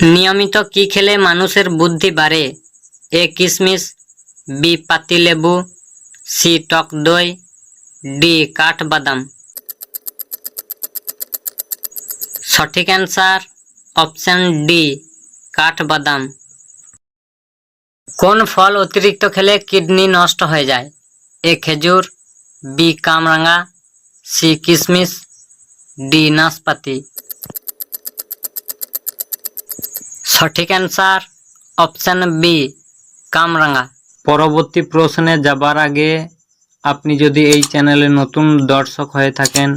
নিয়মিত কি খেলে মানুষের বুদ্ধি বাড়ে? এ কিশমিশ বি পাতিলেবু সি টক দই, ডি কাঠবাদাম সঠিক অ্যান্সার, অপশন ডি কাঠবাদাম কোন ফল অতিরিক্ত খেলে কিডনি নষ্ট হয়ে যায়? এ খেজুর, বি কামরাঙা, সি কিশমিশ ডি নাশপাতি। সঠিক অ্যান্সার অপশন বি কামরাঙা। পরবর্তী প্রশ্নে যাবার আগে আপনি যদি এই চ্যানেলে নতুন দর্শক হয়ে থাকেন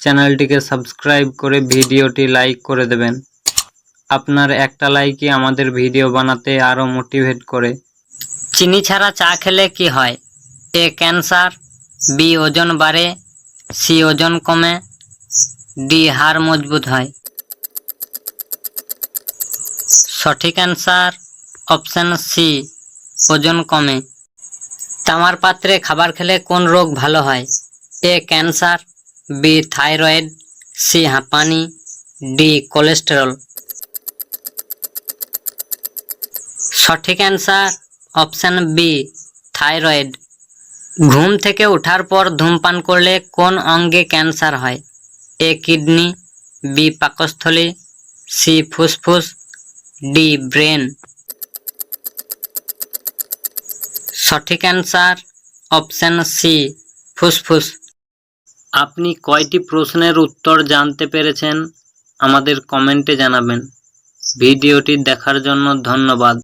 চ্যানেলটিকে সাবস্ক্রাইব করে ভিডিওটি লাইক করে দেবেন। আপনার একটা লাইকই আমাদের ভিডিও বানাতে আরও মোটিভেট করে। চিনি ছাড়া চা খেলে কি হয়? এ ক্যান্সার বি ওজন বাড়ে সি ওজন কমে ডি হাড় মজবুত হয়। সঠিক অ্যান্সার অপশন সি ওজন কমে। তামার পাত্রে খাবার খেলে কোন রোগ ভালো হয়? A cancer B thyroid C হাঁপানি ডি কোলেস্টেরল সঠিক অ্যান্সার অপশন বি থাইরয়েড ঘুম থেকে ওঠার পর ধূমপান করলে কোন অঙ্গে ক্যান্সার হয়? এ কিডনি বি পাকস্থলী সি ফুসফুস ডি ব্রেন। সঠিক অ্যান্সার অপশন সি, ফুসফুস। আপনি কয়টি প্রশ্নের উত্তর জানতে পেরেছেন আমাদের কমেন্টে জানাবেন। ভিডিওটি দেখার জন্য ধন্যবাদ।